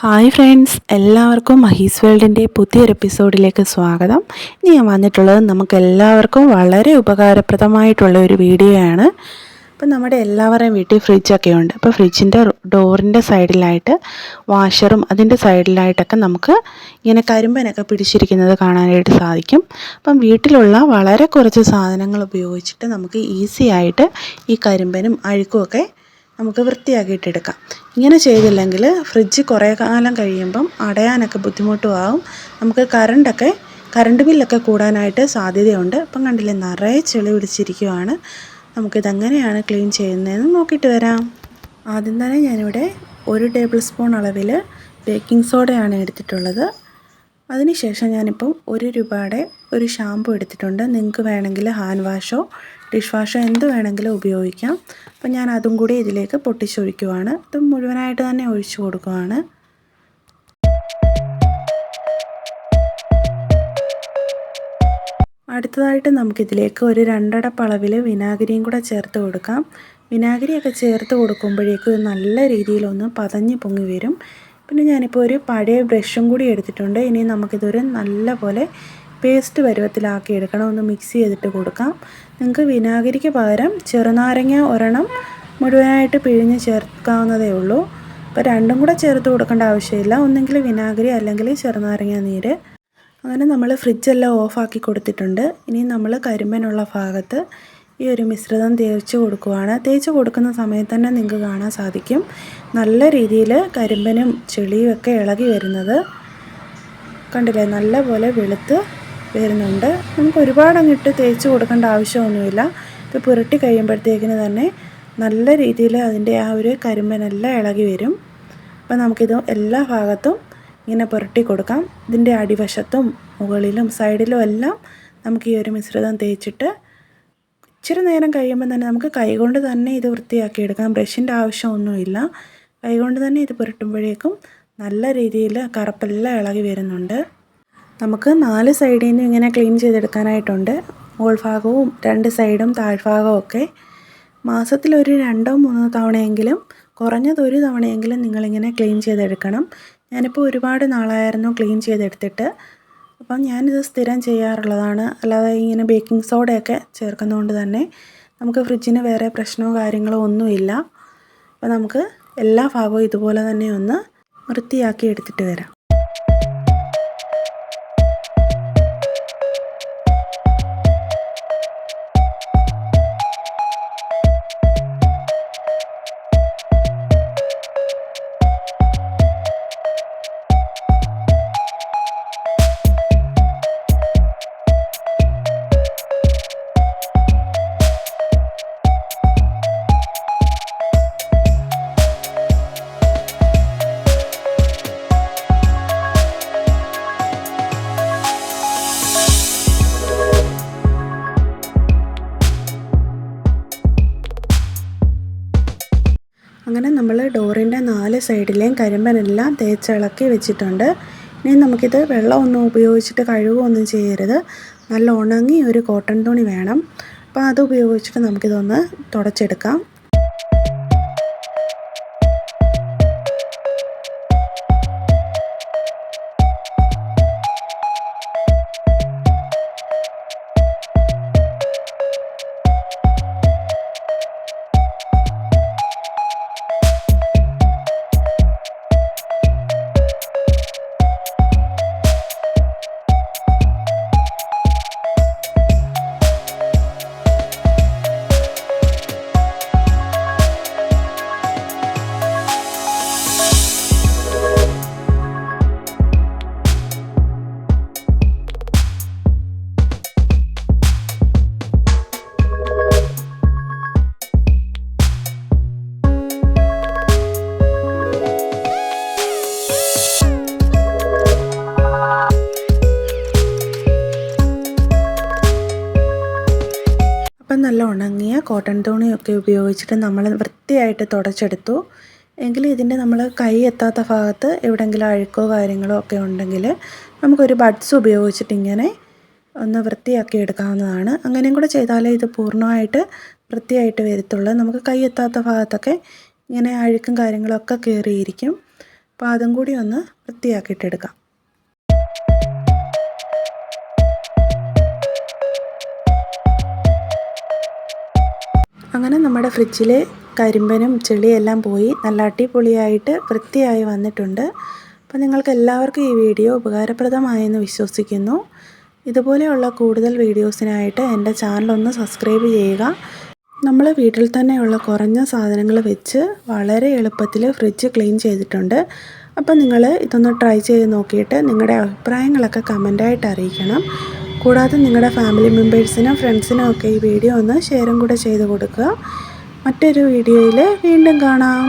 Hi friends എല്ലാവർക്കും മഹീസ് വേൾഡിന്റെ പുതിയൊരു എപ്പിസോഡിലേക്ക് സ്വാഗതം. ഇനി ഞാൻ വന്നിട്ടുള്ളത് നമുക്ക് എല്ലാവർക്കും വളരെ ഉപകാരപ്രദമായിട്ടുള്ള ഒരു വീഡിയോയാണ് അപ്പം നമ്മുടെ എല്ലാവരുടെയും വീട്ടിൽ ഫ്രിഡ്ജൊക്കെ ഉണ്ട്. അപ്പോൾ ഫ്രിഡ്ജിന്റെ ഡോറിന്റെ സൈഡിലായിട്ട് വാഷറും അതിന്റെ സൈഡിലായിട്ടൊക്കെ നമുക്ക് ഇങ്ങനെ കരിമ്പനൊക്കെ പിടിച്ചിരിക്കുന്നത് കാണാനായിട്ട് സാധിക്കും. അപ്പം വീട്ടിലുള്ള വളരെ കുറച്ച് സാധനങ്ങൾ ഉപയോഗിച്ചിട്ട് നമുക്ക് ഈസി ആയിട്ട് ഈ കരിമ്പനും അഴുക്കുമൊക്കെ നമുക്ക് വൃത്തിയാക്കിയിട്ടെടുക്കാം ഇങ്ങനെ ചെയ്തില്ലെങ്കിൽ ഫ്രിഡ്ജ് കുറേ കാലം കഴിയുമ്പം അടയാനൊക്കെ ബുദ്ധിമുട്ടും ആവും. നമുക്ക് കറണ്ടൊക്കെ കറണ്ട് ബില്ലൊക്കെ കൂടാനായിട്ട് സാധ്യതയുണ്ട്. അപ്പം കണ്ടില്ലേ നിറയെ ചെളി പിടിച്ചിരിക്കുവാണ്. നമുക്കിതെങ്ങനെയാണ് ക്ലീൻ ചെയ്യുന്നതെന്ന് നോക്കിയിട്ട് വരാം. ആദ്യം തന്നെ ഞാനിവിടെ ഒരു ടേബിൾ സ്പൂൺ അളവിൽ ബേക്കിംഗ് സോഡയാണ് എടുത്തിട്ടുള്ളത്. അതിനുശേഷം ഞാനിപ്പം ഒരു രൂപയുടെ ഒരു ഷാമ്പു എടുത്തിട്ടുണ്ട്. നിങ്ങൾക്ക് വേണമെങ്കിൽ ഹാൻഡ് വാഷോ ഡിഷ് വാഷോ എന്ത് വേണമെങ്കിലും ഉപയോഗിക്കാം. അപ്പം ഞാൻ അതും കൂടി ഇതിലേക്ക് പൊട്ടിച്ചൊഴിക്കുവാണ്. ഇത് മുഴുവനായിട്ട് തന്നെ ഒഴിച്ചു കൊടുക്കുവാണ്. അടുത്തതായിട്ട് നമുക്കിതിലേക്ക് ഒരു രണ്ടടപ്പ് അളവിൽ വിനാഗിരിയും കൂടെ ചേർത്ത് കൊടുക്കാം. വിനാഗിരിയൊക്കെ ചേർത്ത് കൊടുക്കുമ്പോഴേക്കും നല്ല രീതിയിലൊന്ന് പതഞ്ഞ് പൊങ്ങി വരും. പിന്നെ ഞാനിപ്പോൾ ഒരു പഴയ ബ്രഷും കൂടി എടുത്തിട്ടുണ്ട്. ഇനി നമുക്കിതൊരു നല്ല പോലെ പേസ്റ്റ് പരുവത്തിലാക്കി എടുക്കണം ഒന്ന് മിക്സ് ചെയ്തിട്ട് കൊടുക്കാം. നിങ്ങൾക്ക് വിനാഗിരിക്ക് പകരം ചെറുനാരങ്ങ ഒരെണ്ണം മുഴുവനായിട്ട് പിഴിഞ്ഞ് ചേർക്കാവുന്നതേ ഉള്ളൂ. അപ്പോൾ രണ്ടും കൂടെ ചേർത്ത് കൊടുക്കേണ്ട ആവശ്യമില്ല. ഒന്നെങ്കിൽ വിനാഗിരി അല്ലെങ്കിൽ ചെറുനാരങ്ങ നീര്. അങ്ങനെ നമ്മൾ ഫ്രിഡ്ജെല്ലാം ഓഫാക്കി കൊടുത്തിട്ടുണ്ട്. ഇനി നമ്മൾ കരിമ്പനുള്ള ഭാഗത്ത് ഈ ഒരു മിശ്രിതം തേച്ച് കൊടുക്കുവാണ്. തേച്ച് കൊടുക്കുന്ന സമയത്ത് തന്നെ നിങ്ങൾക്ക് കാണാൻ സാധിക്കും. നല്ല രീതിയിൽ കരിമ്പനും ചെളിയും ഒക്കെ ഇളകി വരുന്നത്. കണ്ടില്ലേ? നല്ല പോലെ വെളുത്ത് വരുന്നുണ്ട്. നമുക്ക് ഒരുപാട് അങ്ങിട്ട് തേച്ച് കൊടുക്കേണ്ട ആവശ്യമൊന്നുമില്ല. ഇത് പുരട്ടി കഴിയുമ്പോഴത്തേക്കിന് തന്നെ നല്ല രീതിയിൽ അതിന്റെ ആ ഒരു കരിമ്പനെല്ലാം ഇളകി വരും. അപ്പോൾ നമുക്കിത് എല്ലാ ഭാഗത്തും ഇങ്ങനെ പുരട്ടി കൊടുക്കാം. ഇതിന്റെ അടിവശത്തും മുകളിലും സൈഡിലും എല്ലാം നമുക്ക് ഈ ഒരു മിശ്രിതം തേച്ചിട്ട് ഇച്ചിരി നേരം കഴിയുമ്പോൾ തന്നെ നമുക്ക് കൈകൊണ്ട് തന്നെ ഇത് വൃത്തിയാക്കി എടുക്കാം. ബ്രഷിന്റെ ആവശ്യമൊന്നുമില്ല. കൈകൊണ്ട് തന്നെ ഇത് പുരട്ടുമ്പോഴേക്കും നല്ല രീതിയിൽ കറുപ്പെല്ലാം ഇളകി വരുന്നുണ്ട്. നമുക്ക് നാല് സൈഡിൽ നിന്നും ഇങ്ങനെ ക്ലീൻ ചെയ്തെടുക്കാനായിട്ടുണ്ട്. മുകൾ ഭാഗവും രണ്ട് സൈഡും താഴ്ഭാഗവും ഒക്കെ. മാസത്തിലൊരു രണ്ടോ മൂന്നോ തവണയെങ്കിലും കുറഞ്ഞത് ഒരു തവണയെങ്കിലും നിങ്ങളിങ്ങനെ ക്ലീൻ ചെയ്തെടുക്കണം. ഞാനിപ്പോൾ ഒരുപാട് നാളായിരുന്നു ക്ലീൻ ചെയ്തെടുത്തിട്ട്. അപ്പം ഞാനിത് സ്ഥിരം ചെയ്യാറുള്ളതാണ്. അല്ലാതെ ഇങ്ങനെ ബേക്കിംഗ് സോഡയൊക്കെ ചേർക്കുന്നതുകൊണ്ട് തന്നെ നമുക്ക് ഫ്രിഡ്ജിന് വേറെ പ്രശ്നമോ കാര്യങ്ങളോ ഒന്നുമില്ല. അപ്പോൾ നമുക്ക് എല്ലാ ഭാഗവും ഇതുപോലെ തന്നെ ഒന്ന് വൃത്തിയാക്കി എടുത്തിട്ട് വരാം. അങ്ങനെ നമ്മൾ ഡോറിന്റെ നാല് സൈഡിലെയും കരിമ്പനെല്ലാം തേച്ചിളക്കി വെച്ചിട്ടുണ്ട്. ഇനി നമുക്കിത് വെള്ളമൊന്നും ഉപയോഗിച്ചിട്ട് കഴുകുകയൊന്നും ചെയ്യരുത്. നല്ല ഉണങ്ങി ഒരു കോട്ടൺ തുണി വേണം. അപ്പോൾ അത് ഉപയോഗിച്ചിട്ട് നമുക്കിതൊന്ന് തുടച്ചെടുക്കാം. നല്ല ഉണങ്ങിയ കോട്ടൺ തുണിയൊക്കെ ഉപയോഗിച്ചിട്ട് നമ്മൾ വൃത്തിയായിട്ട് തുടച്ചെടുത്തു. എങ്കിൽ ഇതിന്റെ നമ്മൾ കൈ എത്താത്ത ഭാഗത്ത് എവിടെയെങ്കിലും അഴുക്കോ കാര്യങ്ങളോ ഒക്കെ ഉണ്ടെങ്കിൽ നമുക്കൊരു ബഡ്സ് ഉപയോഗിച്ചിട്ട് ഇങ്ങനെ ഒന്ന് വൃത്തിയാക്കി എടുക്കാവുന്നതാണ്. അങ്ങനെയും കൂടെ ചെയ്താലേ ഇത് പൂർണമായിട്ട് വൃത്തിയായിട്ട് വരത്തുള്ളൂ. നമുക്ക് കൈ എത്താത്ത ഭാഗത്തൊക്കെ ഇങ്ങനെ അഴുക്കും കാര്യങ്ങളൊക്കെ കയറിയിരിക്കും അപ്പോൾ അതും കൂടി ഒന്ന് വൃത്തിയാക്കിയിട്ടെടുക്കാം അങ്ങനെ നമ്മുടെ ഫ്രിഡ്ജിലെ കരിമ്പനും ചെളിയെല്ലാം പോയി നല്ല അടിപൊളിയായിട്ട് വൃത്തിയായി വന്നിട്ടുണ്ട്. അപ്പോൾ നിങ്ങൾക്ക് എല്ലാവർക്കും ഈ വീഡിയോ ഉപകാരപ്രദമായെന്ന് വിശ്വസിക്കുന്നു. ഇതുപോലെയുള്ള കൂടുതൽ വീഡിയോസിനായിട്ട് എന്റെ ചാനലൊന്ന് സബ്സ്ക്രൈബ് ചെയ്യുക. നമ്മൾ വീട്ടിൽ തന്നെയുള്ള കുറഞ്ഞ സാധനങ്ങൾ വെച്ച് വളരെ എളുപ്പത്തിൽ ഫ്രിഡ്ജ് ക്ലീൻ ചെയ്തിട്ടുണ്ട്. അപ്പോൾ നിങ്ങൾ ഇതൊന്ന് ട്രൈ ചെയ്ത് നോക്കിയിട്ട് നിങ്ങളുടെ അഭിപ്രായങ്ങളൊക്കെ കമന്റായിട്ട് അറിയിക്കണം. കൂടാതെ നിങ്ങളുടെ ഫാമിലി മെമ്പേഴ്സിനും ഫ്രണ്ട്സിനും ഒക്കെ ഈ വീഡിയോ ഒന്ന് ഷെയറും കൂടെ ചെയ്ത് കൊടുക്കുക. മറ്റൊരു വീഡിയോയിൽ വീണ്ടും കാണാം.